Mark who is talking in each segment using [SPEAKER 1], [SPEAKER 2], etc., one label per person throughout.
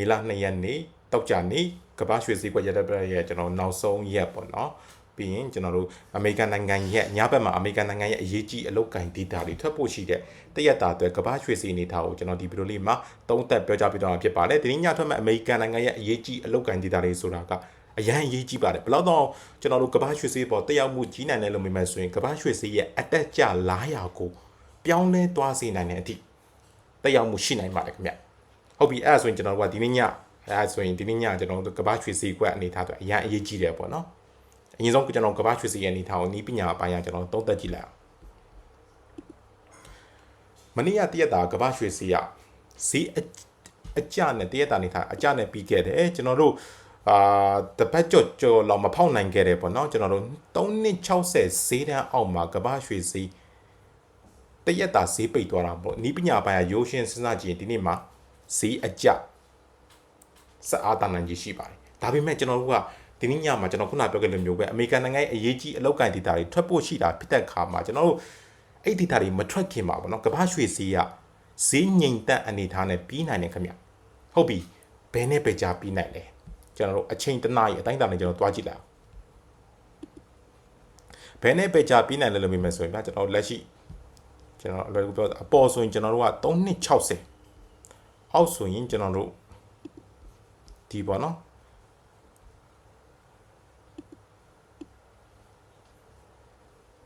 [SPEAKER 1] မေလ2ရက်နေ့တောက်ကြနေ့ကမ္ဘာရွှေစည်းကွက်ရတဲ့ဘက်ရဲ့ကျွန်တော်နောက်ဆုံးရက်ပေါ့နော်ပြီးရင်ကျွန်တော်တို့အမေရိကန်နိုင်ငံရဲ့ညဘက်မှာအမေရိကန်နိုင်ငံရဲ့အရေးကြီးအလုပ်ကိုင်ဒေတာတွေထွက်ဖို့ရှိတဲ့တရက်တာအတွက်ကမ္ဘာရွှေစည်းအနေထားကိုကျွန်တော်ဒီဗီဒီယိုလေးမှာသုံးသပ်ပြောကြားပြတော့မှာဖြစ်ပါတယ်ဒီနေ့ညထွက်မဲ့အမေရိကန်နိုင်ငံရဲ့အရေးကြီးအလုပ်ကိုင်ဒေတာတွေဆိုတာကအရန်အရေးကြီးပါတယ်ဘယ်တော့တော့ကျွန်တော်တို့ကမ္ဘာရွှေစည်းပေါ်တက်ရောက်မှုကြီးနိုင်တယ်လို့မြင်မှဆိုရင်ကမ္ဘာရွှေစည်းရဲ့အတက်ကြလာရာကိုပြောင်းလဲသွားစေနိုင်တဲ့အထိတက်ရောက်မှုရှိနိုင်ပါတယ်ခင်ဗျ ဟုတ်ပြီအဲ့ဒါဆိုရင်ကျွန်တော်တို့ကဒီနေ့ညအဲ့ဒါဆိုရင်ဒီနေ့ညကျွန်တော်တို့ကမ္ဘာရွှေစည်းကွက်အနေထားအတွက်အရန်အရေးကြီးတယ်ပေါ့နော်အရင်ဆုံးကျွန်တော်ကမ္ဘာရွှေစည်းရဲ့အနေထားကိုနီးပညာအပိုင်းကကျွန်တော်သုံးသပ်ကြည့်လိုက်အောင်မနေ့ကတရက်တာကမ္ဘာရွှေစည်းရဈေးအအကြနဲ့တရက်တာအနေထားအကြနဲ့ပြီးခဲ့တယ်ကျွန်တော်တို့အာတပတ်ကြော့ကြော်လောက်မဖောက်နိုင်ခဲ့တယ်ပေါ့နော်ကျွန်တော်တို့360ဈေးတန်းအောက်မှာကမ္ဘာရွှေစည်းတရက်တာဈေးပိတ်သွားတာပေါ့နီးပညာပိုင်းကရိုးရှင်းစဉ်းစားကြည့်ရင်ဒီနေ့မှာ ဈေးအကြစအားတနိုင်ကြီးရှိပါတယ်ဒါပေမဲ့ကျွန်တော်တို့ကဒီနေ့ညမှာကျွန်တော်ခုနပြောခဲ့လိုမျိုးပဲအမေရိကန်နိုင်ငံရဲ့အရေးကြီးအလောက်ကန်ဒေတာတွေထွက်ဖို့ရှိတာဖြစ်တဲ့ခါမှာကျွန်တော်တို့အဲ့ဒီဒေတာတွေမထွက်ခင်ပါဘောနော်ကမ္ဘာရွှေဈေးကဈေးငိမ်သက်အနေထားနဲ့ပြီးနိုင်တယ်ခင်ဗျဟုတ်ပြီဘယ်နဲ့ပဲကြာပြီးနိုင်လဲကျွန်တော်တို့အချိန်တနားရီအတိုင်းအတာနဲ့ကျွန်တော်တွားကြည့်လိုက်အောင်ဘယ်နဲ့ပဲကြာပြီးနိုင်လဲလို့မြင်မယ်ဆိုရင်ဗျာကျွန်တော်လက်ရှိကျွန်တော်အလွယ်တကူပြောအပေါ်ဆိုရင်ကျွန်တော်တို့က3260 အောက်ဆိုရင်ကျွန်တော်တို့ဒီပေါ့နော်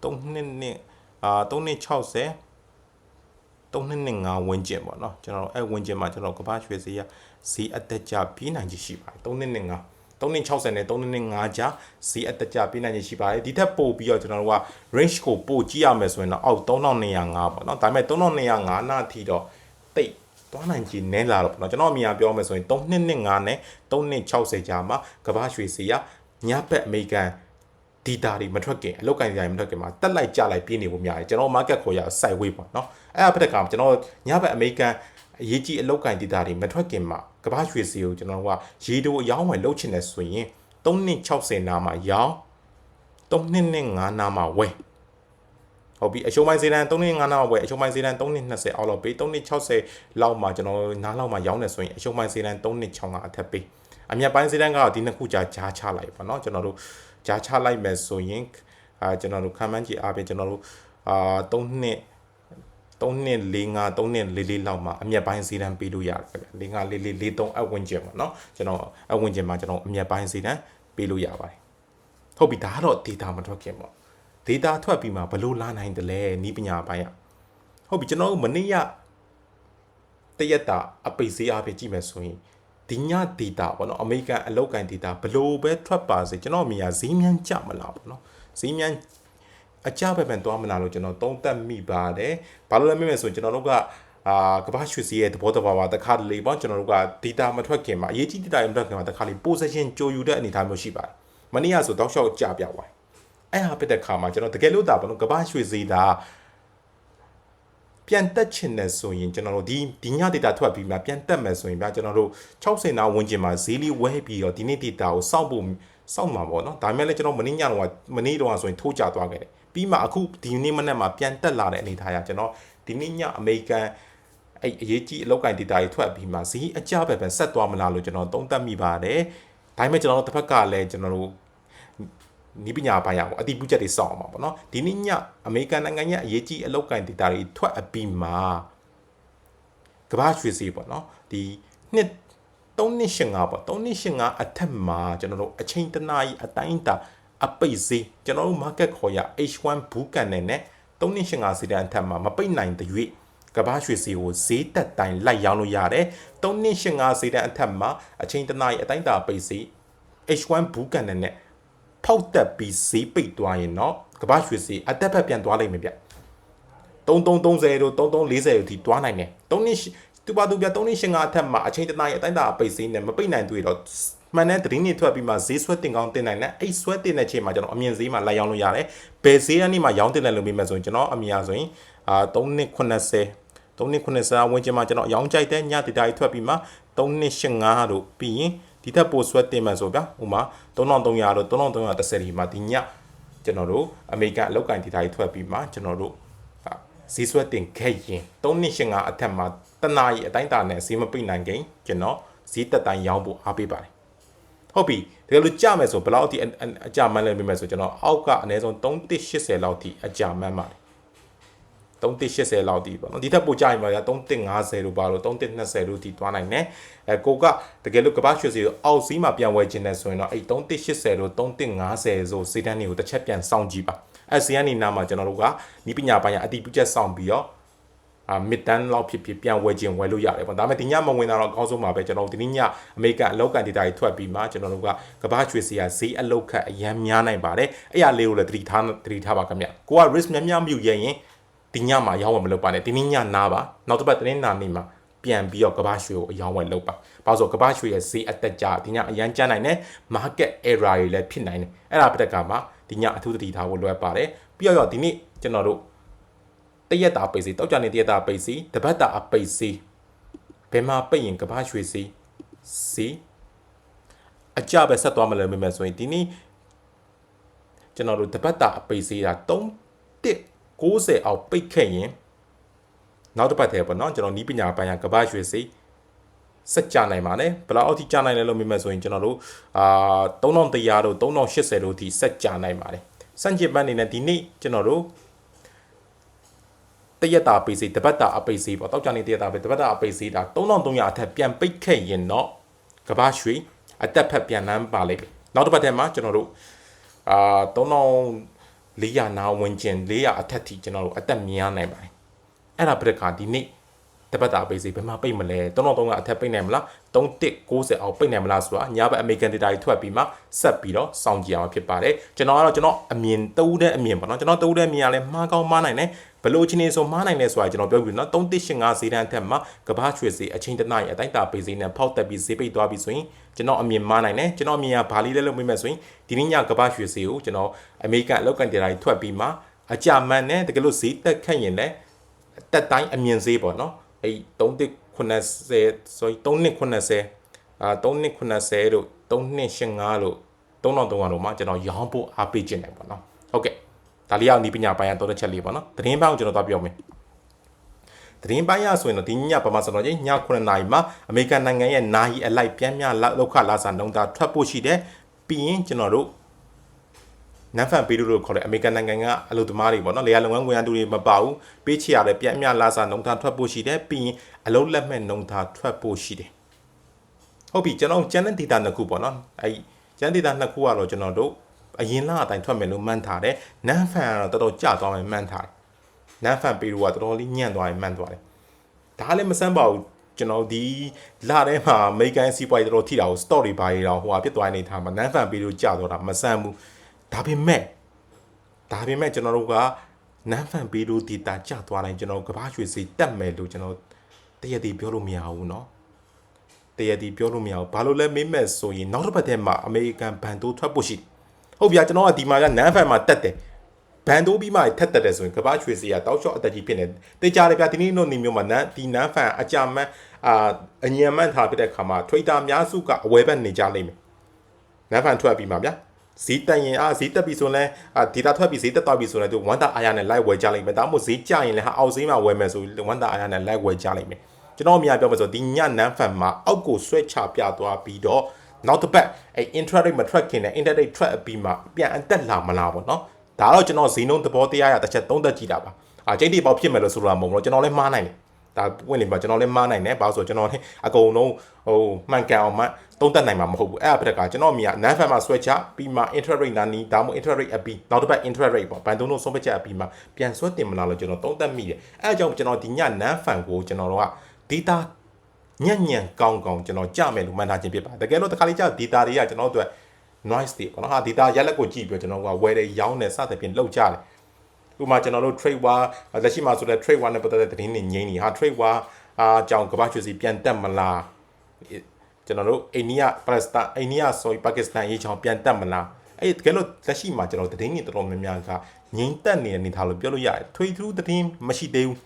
[SPEAKER 1] 3နှစ်နဲ့အာ3နှစ်60 3နှစ်နဲ့5ဝန်းကျင်ပေါ့နော်ကျွန်တော်အဲ့ဝန်းကျင်မှာကျွန်တော်ကမ္ဘာရွှေဈေးရဈေးအတက်ကြပြီးနိုင်ချေရှိပါတယ်3နှစ်နဲ့5 3နှစ်60နဲ့3နှစ်နဲ့5ကြာဈေးအတက်ကြပြီးနိုင်ချေရှိပါတယ်ဒီထက်ပိုပြီးတော့ကျွန်တော်တို့က range ကိုပိုကြည့်ရမယ်ဆိုရင်တော့အောက်3205ပေါ့နော်ဒါပေမဲ့3205နာထီတော့တိတ် သွားနိုင်ကြီးနဲလာတော့ပေါ့နော်ကျွန်တော်အမြင်အပြောမယ်ဆိုရင်3နှစ်နဲ့5နဲ့3နှစ်60ကြာမှာကမ္ဘာရွှေဈေးရညဘက်အမေရိကန်ဒီတာတွေမထွက်ခင်အလောက်ကင်တွေမထွက်ခင်မှာတက်လိုက်ကြလိုက်ပြင်းနေဖို့များတယ်ကျွန်တော် market ခေါ်ရ sideways ပေါ့နော်အဲ့အဖက်ကကျွန်တော်ညဘက်အမေရိကန်အရေးကြီးအလောက်ကင်ဒေတာတွေမထွက်ခင်မှာကမ္ဘာရွှေစီကိုကျွန်တော်ကရေတိုအယောင်းဝယ်လုပ်ချင်တယ်ဆိုရင်3နှစ်60နားမှာရောင်း3နှစ်နဲ့5နားမှာဝယ် ဟုတ်ပြီအရှုံးပိုင်းဈေးတန်း3နှစ်5နားမှာဝယ်အရှုံးပိုင်းဈေးတန်း3နှစ်20အောက်လောက်ပေး3နှစ်60လောက်မှာကျွန်တော်နားလောက်မှာရောင်းတယ်ဆိုရင်အရှုံးပိုင်းဈေးတန်း3နှစ်6ကအထက်ပေးအမြတ်ပိုင်းဈေးတန်းကတော့ဒီနှစ်ခုကြာကြားချလိုက်ပါเนาะကျွန်တော်တို့ကြားချလိုက်မယ်ဆိုရင်အာကျွန်တော်တို့ခံမှန်းကြည့်အားဖြင့်ကျွန်တော်တို့အာ3နှစ်3နှစ်4 5 3နှစ်4 4လောက်မှာအမြတ်ပိုင်းစီးတန်းပေးလို့ရတယ်ခင်ဗျ4 5 4 4 4 3အဝင်ကျင်ပါเนาะကျွန်တော်အဝင်ကျင်မှာကျွန်တော်အမြတ်ပိုင်းစီးတန်းပေးလို့ရပါတယ်ဟုတ်ပြီဒါကတော့ data မထွက်ခင်ပေါ့ data ထွက်ပြီးမှဘလို့လာနိုင်တယ်လဲနီးပညာပိုင်းอ่ะဟုတ်ပြီကျွန်တော်တို့မနေ့ကတရက်တာအပိတ်စေးအားဖြင့်ကြည့်မယ်ဆိုရင်ဒီည data ပေါ့နော်အမေရိကန်အလောက်ကန် data ဘလို့ပဲထွက်ပါစေကျွန်တော်အမြင်ကဈေးမြန်းကြမလားပေါ့နော်ဈေးမြန်းအကြပဲပဲသွားမလားလို့ကျွန်တော်သုံးသပ်မိပါတယ်ဘာလို့လဲမေးမယ်ဆိုရင်ကျွန်တော်တို့ကအာကမ္ဘာရွှေစည်းရဲ့သဘောတဘာဝတခါတလေပေါ့ကျွန်တော်တို့က data မထွက်ခင်မှာအရေးကြီး data မထွက်ခင်မှာတခါလေ position ကြိုယူတဲ့အနေအထားမျိုးရှိပါတယ်မနေ့ကဆိုတောက်လျှောက်ကြပြသွား အဲ့ဟာဖြစ်တဲ့ခါမှာကျွန်တော်တကယ်လို့ဒါပေါ့နော်ကမ္ဘာရွှေစည်းတာပြန်တက်ချင်တယ်ဆိုရင်ကျွန်တော်တို့ဒီဒီည data ထွက်ပြီးမှပြန်တက်မယ်ဆိုရင်ဗျာကျွန်တော်တို့60နာဝင်ကျင်မှာဈေးလေးဝဲပြီးတော့ဒီနေ့ data ကိုစောင့်ဖို့စောင့်မှာပေါ့နော်ဒါပေမဲ့လည်းကျွန်တော်မနေ့ညတော့မနေ့တော့ဆိုရင်ထိုးကြသွားခဲ့တယ်ပြီးမှအခုဒီနေ့မနေ့မှာပြန်တက်လာတဲ့အနေအထားရကျွန်တော်ဒီနေ့ညအမေရိကန်အဲ့အရေးကြီးအလောက်ကင် data တွေထွက်ပြီးမှဈေးအကြပဲပဲဆက်သွားမလားလို့ကျွန်တော်သုံးသပ်မိပါတယ်ဒါပေမဲ့ကျွန်တော်တို့တစ်ဖက်ကလည်းကျွန်တော်တို့ နီးပညာပိုင်းရပေါ့အတိပြုချက်တွေစောင့်အောင်ပါပေါ့နော်ဒီနေ့ညအမေရိကန်နိုင်ငံရဲ့အရေးကြီးအလောက်ကန်ဒေတာတွေထွက်အပြီးမှာကမ္ဘာရွှေစီပေါ့နော်ဒီနှစ်3နှစ်85ပေါ့3နှစ်85အထက်မှာကျွန်တော်တို့အချိန်တနာရီအတိုင်းတာအပိတ်ဈေးကျွန်တော်တို့ market ခေါ်ရ H1 ဘူးကန်နဲ့နဲ့3နှစ်85စီတန်းအထက်မှာမပိတ်နိုင်တဲ့၍ကဘာရွှေစီကိုဈေးတက်တိုင်းလိုက်ရောင်းလို့ရတယ်3နှစ်85စီတန်းအထက်မှာအချိန်တနာရီအတိုင်းတာပိတ်ဈေး H1 ဘူးကန်နဲ့နဲ့ ဖောက်တက်ပြီးဈေးပိတ်သွားရင်တော့ကမ္ဘာရွှေဈေးအတက်ဖက်ပြန်သွားလိမ့်မယ်ဗျ3330တို့3340တို့ဒီသွားနိုင်တယ်3နှစ်သူပါသူပြ3နှစ်ရှင်ကအထက်မှာအချိန်တနားရအတိုင်းတာပိတ်ဈေးနဲ့မပိတ်နိုင်တွေ့တော့မှန်တဲ့သတင်းတွေထွက်ပြီးမှဈေးဆွဲတင်ကောင်းတင်နိုင်တယ်အဲ့ဆွဲတင်တဲ့ချိန်မှာကျွန်တော်အမြင်ဈေးမှာလိုက်ရောင်းလို့ရတယ်ဘယ်ဈေးကနေမှရောင်းတင်တယ်လို့ပြောမှဆိုရင်ကျွန်တော်အမြင်အဆိုရင်အာ3နှစ်80 3နှစ်90ဝန်းကျင်မှာကျွန်တော်ရောင်းကြိုက်တဲ့ညဒေတာကြီးထွက်ပြီးမှ3နှစ်85တို့ပြီးရင် ဒီထက်ပိုဆွဲတင်မှဆိုဗျာဥမာ3300တို့3330ဒီမှာဒီညကျွန်တော်တို့အမေရိကန်အလောက်ကင်ဒေတာကြီးထွက်ပြီးမှကျွန်တော်တို့ဈေးဆွဲတင်ခဲ့ရင်3နှစ်85အထက်မှာတနာရီအတိုင်းတာနဲ့ဈေးမပိတ်နိုင်ခင်ကျွန်တော်ဈေးတက်တိုင်းရောင်းဖို့အားပေးပါတယ်ဟုတ်ပြီတကယ်လို့ကြမယ်ဆိုဘယ်လောက်အထိအအအကြမှန်းလဲမိမယ်ဆိုကျွန်တော်အောက်ကအနည်းဆုံး3180လောက်ထိအကြမှန်းပါတယ် 3180လောက်ဒီပေါ့နော်ဒီထက်ပိုကြရင်ပါဗျာ3150လို့ပါလို့3120လို့ဒီသွားနိုင်တယ်အဲကိုကတကယ်လို့ကမ္ဘာရွှေစီကိုအောက်စီးမှာပြန်ဝယ်ခြင်းနဲ့ဆိုရင်တော့အဲ့3180လို့3150ဆိုစေတန်းတွေကိုတစ်ချက်ပြန်စောင့်ကြည့်ပါအဲစီကနေနားမှာကျွန်တော်တို့ကနီးပညာပိုင်းအတိပြုချက်စောင့်ပြီးတော့အာမစ်တန်လောက်ဖြစ်ဖြစ်ပြန်ဝယ်ခြင်းဝယ်လို့ရတယ်ပေါ့ဒါပေမဲ့ဒီညမဝင်တာတော့အကောင်းဆုံးပါပဲကျွန်တော်တို့ဒီညအမေရိကန်အလောက်ကန်ဒေတာတွေထွက်ပြီးမှကျွန်တော်တို့ကကမ္ဘာရွှေစီကဈေးအလောက်ခတ်အရန်များနိုင်ပါတယ်အဲ့ရလေးကိုလည်းသတိထားသတိထားပါခင်ဗျကိုက risk များများမြူရဲ့ရင် ဒီညမှာရောင်းဝယ်မလုပ်ပါနဲ့ဒီနေ့ညနားပါနောက်တစ်ပတ်တင်းနာနေမှာပြန်ပြီးတော့ကမ္ဘာရွှေကိုအရောင်းဝယ်လုပ်ပါ။ဘာလို့ဆိုကမ္ဘာရွှေရဲ့ဈေးအတက်ကြဒီညအရန်ကျနိုင်တယ် market error တွေလည်းဖြစ်နိုင်တယ်။အဲ့ဒါပြတဲ့ကမှာဒီညအထူးသတိထားဖို့လိုအပ်ပါတယ်။ပြီးတော့ဒီနေ့ကျွန်တော်တို့တရက်တာပိတ်စီတောက်ကြနေတရက်တာပိတ်စီတပတ်တာအပိတ်စီဘယ်မှာပိတ်ရင်ကမ္ဘာရွှေစီစီအကြပဲဆက်သွားမလဲမိမယ်ဆိုရင်ဒီနေ့ကျွန်တော်တို့တပတ်တာအပိတ်စီတာ3 190အောက်ပိတ်ခဲ့ရင်နောက်တစ်ပတ်တည်းပေါ့နော်ကျွန်တော်နီးပညာပိုင်းကကဘာရွှေစိစက်ကြနိုင်ပါတယ်ဘယ်လောက်အထိကြနိုင်လဲလို့မြင်မယ်ဆိုရင်ကျွန်တော်တို့အာ3100တို့3080တို့အထိစက်ကြနိုင်ပါတယ်စန့်ကျင်ပန်းနေနဲ့ဒီနေ့ကျွန်တော်တို့တရက်တာပိတ်စီတပတ်တာအပိတ်စီပေါ့တောက်ကြနေတရက်တာပဲတပတ်တာအပိတ်စီဒါ3300အထက်ပြန်ပိတ်ခဲ့ရင်တော့ကဘာရွှေအတက်ဖက်ပြန်လန်းပါလိမ့်မယ်နောက်တစ်ပတ်ထဲမှာကျွန်တော်တို့အာ 3400နာဝင်ကျင်400အထက်ထိကျွန်တော်တို့အသက်မြင်ရနိုင်ပါတယ်အဲ့ဒါပြတဲ့ခါဒီနေ့တပတ်တာပိတ်စီဘယ်မှာပိတ်မလဲ3300အထက်ပိတ်နိုင်မလား3190အောက်ပိတ်နိုင်မလားဆိုတာညာဘက် American data တွေထွက်ပြီးမှဆက်ပြီးတော့စောင့်ကြည့်အောင်ဖြစ်ပါတယ်ကျွန်တော်ကတော့ကျွန်တော်အမြင်တူးတဲ့အမြင်ပေါ့နော်ကျွန်တော်တူးတဲ့အမြင်ကလည်းမှားကောင်းမှားနိုင်တယ် ဘလို့ချင်းနေဆိုမှားနိုင်တယ်ဆိုတာကျွန်တော်ပြောပြီးနော်3185ဈေးတန်းအထက်မှာကဘာရွှေဈေးအချင်းတနိုင်အတိုင်းတာပိတ်ဈေးနဲ့ဖောက်တက်ပြီးဈေးပိတ်သွားပြီဆိုရင်ကျွန်တော်အမြင်မှားနိုင်တယ်ကျွန်တော်အမြင်ကဘာလေးလဲလို့မေးမယ်ဆိုရင်ဒီနေ့ညကဘာရွှေဈေးကိုကျွန်တော်အမေရိကန်အလောက်ကန်ဒေတာတွေထွက်ပြီးမှအကြမှန်နဲ့တကယ်လို့ဈေးတက်ခန့်ရင်လည်းတက်တိုင်းအမြင်ဈေးပေါ့နော်အဲ့3190 sorry 3290အာ3290တို့3285လို့3300လို့မှကျွန်တော်ရောင်းဖို့အားပေးခြင်းတယ်ပေါ့နော်ဟုတ်ကဲ့ ဒါလေးအောင်ဒီပညာပိုင်းရတော့တစ်ချက်လေးပေါ့နော်သတင်းပိုင်းကိုကျွန်တော်သွားပြောမယ်သတင်းပိုင်းရဆိုရင်တော့ဒီညပမာစံတော်ကြီးည9နာရီမှာအမေရိကန်နိုင်ငံရဲ့နာယီအလိုက်ပြန်မြလောက်ခလာစာနှုံတာထွက်ဖို့ရှိတယ်ပြီးရင်ကျွန်တော်တို့နန်ဖန်ပေးလို့ခေါ်တဲ့အမေရိကန်နိုင်ငံကအလုပ်သမားတွေပေါ့နော်လေယာလုပ်ငန်းဝင်ရသူတွေမပါဘူးပေးချရတယ်ပြန်မြလာစာနှုံတာထွက်ဖို့ရှိတယ်ပြီးရင်အလုပ်လက်မဲ့နှုံတာထွက်ဖို့ရှိတယ်ဟုတ်ပြီကျွန်တော်ကျန်တဲ့ data နှစ်ခုပေါ့နော်အဲဒီကျန် data နှစ်ခုကတော့ကျွန်တော်တို့ အရင်လအတိုင်းထွက်မယ်လို့မှန်းထားတယ်နန်ဖန်ကတော့တော်တော်ကျသွားမယ်မှန်းထားတယ်နန်ဖန်ပေးလို့ကတော်တော်လေးညံ့သွားရင်မှန်းသွားတယ်ဒါလည်းမဆန်းပါဘူးကျွန်တော်ဒီလထဲမှာအမေရိကန်စီးပွားရေးတော်တော်ထိတာကို stock တွေဘာတွေတော့ဟိုဟာဖြစ်သွားနေထားမှာနန်ဖန်ပေးလို့ကျသွားတာမဆန်းဘူးဒါပေမဲ့ဒါပေမဲ့ကျွန်တော်တို့ကနန်ဖန်ပေးလို့ဒီတာကျသွားတိုင်းကျွန်တော်ကဘာရွှေစီတက်မယ်လို့ကျွန်တော်တရတီပြောလို့မရဘူးเนาะတရတီပြောလို့မရဘူးဘာလို့လဲမေးမဲ့ဆိုရင်နောက်တစ်ပတ်ထဲမှာအမေရိကန်ဘန်တိုးထွက်ဖို့ရှိတယ် ဟုတ်ဗျာကျွန်တော်ကဒီမှာကနန်ဖန်မှာတက်တယ်ဘန်တိုးပြီးမှထက်တက်တယ်ဆိုရင်ကဘာချွေစီကတောက်လျှော့အတက်ကြီးဖြစ်နေတေချာတယ်ဗျာဒီနေ့တို့နေမျိုးမှာနန်ဒီနန်ဖန်အကြမန်းအာအညံမန်းထားဖြစ်တဲ့ခါမှာထွေတာများစုကအဝဲဘက်နေကြလိမ့်မယ်နန်ဖန်ထွက်ပြီးမှဗျာဈေးတက်ရင်အာဈေးတက်ပြီဆိုရင်အာဒေတာထွက်ပြီဈေးတက်သွားပြီဆိုရင်သူဝန်တာအာရနဲ့ live ဝယ်ကြလိမ့်မယ်ဒါမှမဟုတ်ဈေးကျရင်လည်းဟာအောက်ဈေးမှာဝယ်မယ်ဆိုဝန်တာအာရနဲ့ live ဝယ်ကြလိမ့်မယ်ကျွန်တော်အမြင်ပြောမယ်ဆိုဒီညနန်ဖန်မှာအောက်ကိုဆွဲချပြသွားပြီးတော့ နောက်တစ်ပတ်အဲ intraday မထွက်ခင်နဲ့ intraday ထွက်အပြီးမှပြန်အတက်လာမလားပေါ့နော်ဒါတော့ကျွန်တော်ဇီနုံသဘောတရားရတစ်ချက်သုံးသက်ကြည့်တာပါအာကျိတ်တီပေါက်ဖြစ်မယ်လို့ဆိုတာမဟုတ်ဘူးကျွန်တော်လည်းမှားနိုင်တယ်ဒါပွင့်နေပါကျွန်တော်လည်းမှားနိုင်တယ်ဘာလို့ဆိုကျွန်တော်လည်းအကုန်လုံးဟိုမှန်ကန်အောင်မှသုံးသက်နိုင်မှာမဟုတ်ဘူးအဲ့အဖက်ကကျွန်တော်မြင်နန်ဖန်မှာဆွဲချပြီးမှ interest rate နာနီးဒါမှမဟုတ် interest rate အပြီးနောက်တစ်ပတ် interest rate ပေါ့ဘန်တုံးတို့ဆုံးဖြတ်ချက်အပြီးမှပြန်ဆွဲတင်မလားလို့ကျွန်တော်သုံးသက်မိတယ်အဲ့အကြောင်းကျွန်တော်ဒီညနန်ဖန်ကိုကျွန်တော်တို့က data ညံ့ညံ့ကောင်းကောင်းကျွန်တော်ကြမယ်လို့မှန်းထားခြင်းဖြစ်ပါတယ်တကယ်လို့တခါလေးကြာ data တွေကကျွန်တော်တို့ noise တွေပေါ့နော်ဟာ data ရက်လက်ကိုကြည့်ပြီးကျွန်တော်ကဝယ်တယ်ရောင်းတယ်စသဖြင့်လောက်ကြတယ်ဥပမာကျွန်တော်တို့ trade war လက်ရှိမှာဆိုတဲ့ trade war နဲ့ပတ်သက်တဲ့သတင်းတွေငြိမ်းနေဟာ trade war အာကြောင့်ကမ္ဘာ့ရွှေစီပြန်တက်မလားကျွန်တော်တို့အိန္ဒိယပါလက်စတိုင်းအိန္ဒိယဆိုပါကစ္စတန်ရေးချောင်းပြန်တက်မလားအဲ့တကယ်လို့လက်ရှိမှာကျွန်တော်သတင်းတွေတော်တော်များများကငြိမ်သက်နေတဲ့အနေထားလို့ပြောလို့ရတယ်ထွေထူးသတင်းမရှိသေးဘူး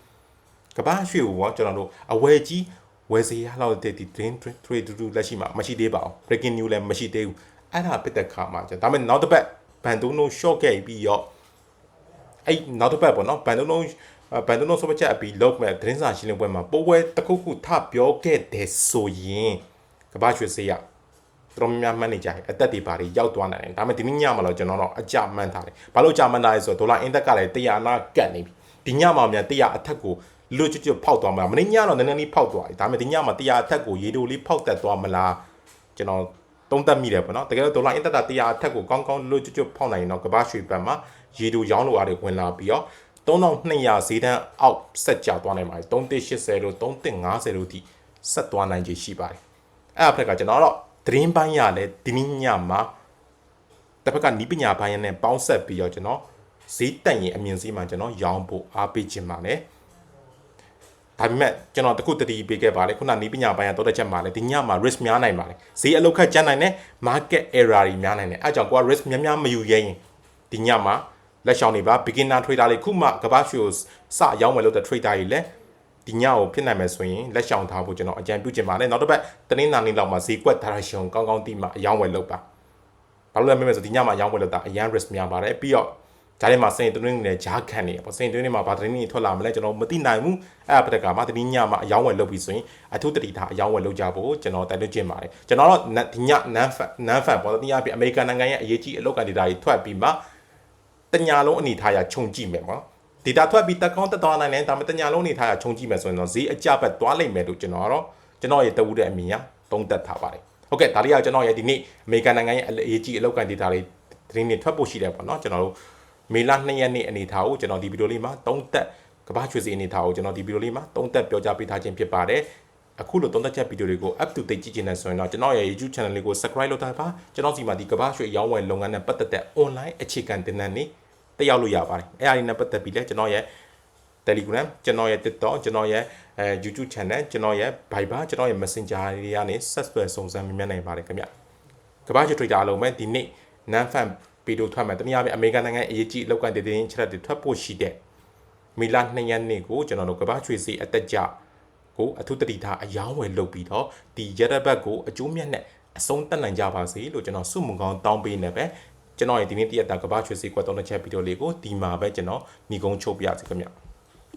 [SPEAKER 1] ကမ္ဘာ့ရွှေကိုကျွန်တော်တို့အဝယ်ကြီး ဝယ်စီရလောက်တဲ့ဒီ drain trade တူတူလက်ရှိမှာမရှိသေးပါဘူး breaking news လည်းမရှိသေးဘူးအဲ့ဒါဖြစ်တဲ့ခါမှာဒါပေမဲ့နောက်တစ်ပတ်ဘန်တုံးလုံး short ခဲ့ပြီးတော့အဲ့နောက်တစ်ပတ်ပေါ့နော်ဘန်တုံးလုံးဘန်တုံးလုံးဆိုပချက်အပြီးလောက်မဲ့သတင်းစာရှင်းလင်းပွဲမှာပိုးပွဲတစ်ခုခုထပြောခဲ့တယ်ဆိုရင်ကကဘာရွှေစေးရတော်များများမှန်းနေကြတယ်အသက်တွေဘာတွေရောက်သွားနိုင်တယ်ဒါပေမဲ့ဒီနေ့ညမှာတော့ကျွန်တော်တော့အကြမှန်းထားတယ်ဘာလို့အကြမှန်းထားလဲဆိုတော့ဒေါ်လာအင်ဒက်ကလည်း100အနာကတ်နေပြီဒီညမှာမြန်100အထက်ကို လွတ်ကျွတ်ကျွတ်ဖောက်သွားမှာမနေ့ညတော့နည်းနည်းလေးဖောက်သွားတယ်ဒါပေမဲ့ဒီညမှာ100အထက်ကိုရေတိုလေးဖောက်တက်သွားမလားကျွန်တော်သုံးသပ်မိတယ်ပေါ့နော်တကယ်တော့ဒေါ်လာအင်တက်တာ100အထက်ကိုကောင်းကောင်းလွတ်ကျွတ်ကျွတ်ဖောက်နိုင်ရင်တော့ကဘာရွှေဘတ်မှာရေတိုရောင်းလိုအားတွေဝင်လာပြီးတော့3200ဈေးတန်းအောက်ဆက်ကြသွားနိုင်ပါတယ်3180လို့3150လို့ထိဆက်သွားနိုင်ခြေရှိပါတယ်အဲ့အဖက်ကကျွန်တော်တော့သတင်းပိုင်းရလဲဒီနေ့ညမှာတစ်ဖက်ကနီးပညာပိုင်းရနဲ့ပေါင်းဆက်ပြီးတော့ကျွန်တော်ဈေးတက်ရင်အမြင်စည်းမှာကျွန်တော်ရောင်းဖို့အားပေးခြင်းပါတယ် ဒါပေမဲ့ကျွန်တော်တခုတတိပေးခဲ့ပါလေခုနနီးပညာပိုင်းကတော့တစ်ချက်မှာလေဒီညမှာ risk များနိုင်ပါလေဈေးအလောက်ခတ်ကျန်းနိုင်တယ် market error တွေများနိုင်တယ်အဲကြောင့်ကိုက risk များများမယူရဲရင်ဒီညမှာလက်ရှောင်နေပါ beginner trader တွေခုမှကဘာရှိုးစရောင်းဝယ်လုပ်တဲ့ trader တွေလည်းဒီညကိုဖြစ်နိုင်မယ်ဆိုရင်လက်ရှောင်ထားဖို့ကျွန်တော်အကြံပြုချင်ပါတယ်နောက်တစ်ပတ်တင်းနာနေလောက်မှာဈေးကွက် direction ကောင်းကောင်းသိမှအယောင်းဝယ်လုပ်ပါဘာလို့လဲမမေဆိုဒီညမှာအယောင်းဝယ်လုပ်တာအရန် risk များပါတယ်ပြီးတော့ ဂျားထဲမှာစိန်တွင်းနေဂျားခံနေပေါ့စိန်တွင်းနေမှာဘာသတင်းတွေထွက်လာမလဲကျွန်တော်မသိနိုင်ဘူးအဲ့အပတကမှာတတိညမှာအယောင်းဝယ်လုပ်ပြီးဆိုရင်အထူးတတိထားအယောင်းဝယ်လုပ်ကြဖို့ကျွန်တော်တိုက်တွန်းချင်ပါတယ်ကျွန်တော်တော့ဒီညနန်းဖန်နန်းဖန်ပေါ့တတိယပြအမေရိကန်နိုင်ငံရဲ့အရေးကြီးအလုပ်ကန်ဒေတာတွေထွက်ပြီးမှတညာလုံးအနေထားရခြုံကြည့်မယ်ပေါ့ဒေတာထွက်ပြီးတက်ကောင်းတက်သွားနိုင်တယ်ဒါပေမဲ့တညာလုံးအနေထားရခြုံကြည့်မယ်ဆိုရင်တော့ဈေးအကျဘက်သွားလိမ့်မယ်လို့ကျွန်တော်ကတော့ကျွန်တော်ရဲ့တဝူတဲ့အမြင်ရသုံးသပ်ထားပါတယ်ဟုတ်ကဲ့ဒါလေးကကျွန်တော်ရဲ့ဒီနေ့အမေရိကန်နိုင်ငံရဲ့အရေးကြီးအလုပ်ကန်ဒေတာတွေသတင်းတွေထွက်ဖို့ရှိတယ်ပေါ့နော်ကျွန်တော်တို့ မေလ2ရက်နေ့အနေထားကိုကျွန်တော်ဒီဗီဒီယိုလေးမှာသုံးသပ်ကမ္ဘာ့ရွှေစီအနေထားကိုကျွန်တော်ဒီဗီဒီယိုလေးမှာသုံးသပ်ပြောကြားပေးထားခြင်းဖြစ်ပါတယ်အခုလိုသုံးသပ်ချက်ဗီဒီယိုတွေကို up to date ကြည့်ချင်တဲ့ဆိုရင်တော့ကျွန်တော်ရဲ့ YouTube channel လေးကို subscribe လုပ်ထားပါကျွန်တော်စီမှာဒီကမ္ဘာ့ရွှေရောင်းဝယ်လုပ်ငန်းနဲ့ပတ်သက်တဲ့ online အခြေခံသင်တန်းတွေတက်ရောက်လို့ရပါတယ်အဲ့အရာတွေနဲ့ပတ်သက်ပြီးလဲကျွန်တော်ရဲ့ Telegram ကျွန်တော်ရဲ့ TikTok ကျွန်တော်ရဲ့အဲ YouTube channel ကျွန်တော်ရဲ့ Viber ကျွန်တော်ရဲ့ Messenger တွေကနေဆက်သွယ်စုံစမ်းမြင်နိုင်ပါတယ်ခင်ဗျကမ္ဘာ့ရွှေ trader အလုံးမဲ့ဒီနေ့ non fan ဗီဒီယိုထွက်မယ်တနည်းအားဖြင့်အမေရိကန်နိုင်ငံအရေးကြီးအလောက်ကန်တည်တည်ချင်းချက်တွေထွက်ဖို့ရှိတဲ့မီလာ2ရက်နေ့ကိုကျွန်တော်တို့ကမ္ဘာ့ရွှေစီအတက်ကြကိုအထူးတတိထားအယောင်းဝယ်လုပ်ပြီးတော့ဒီရရဘတ်ကိုအကျိုးမြတ်နဲ့အဆုံးတက်နိုင်ကြပါစေလို့ကျွန်တော်ဆုမွန်ကောင်းတောင်းပေးနေပဲကျွန်တော်ရဲ့ဒီနေ့တရက်တာကမ္ဘာ့ရွှေစီကွက်သုံးတဲ့ချက်ဗီဒီယိုလေးကိုဒီမှာပဲကျွန်တော်ညီကုန်းချုပ်ပြရစီခင်ဗျ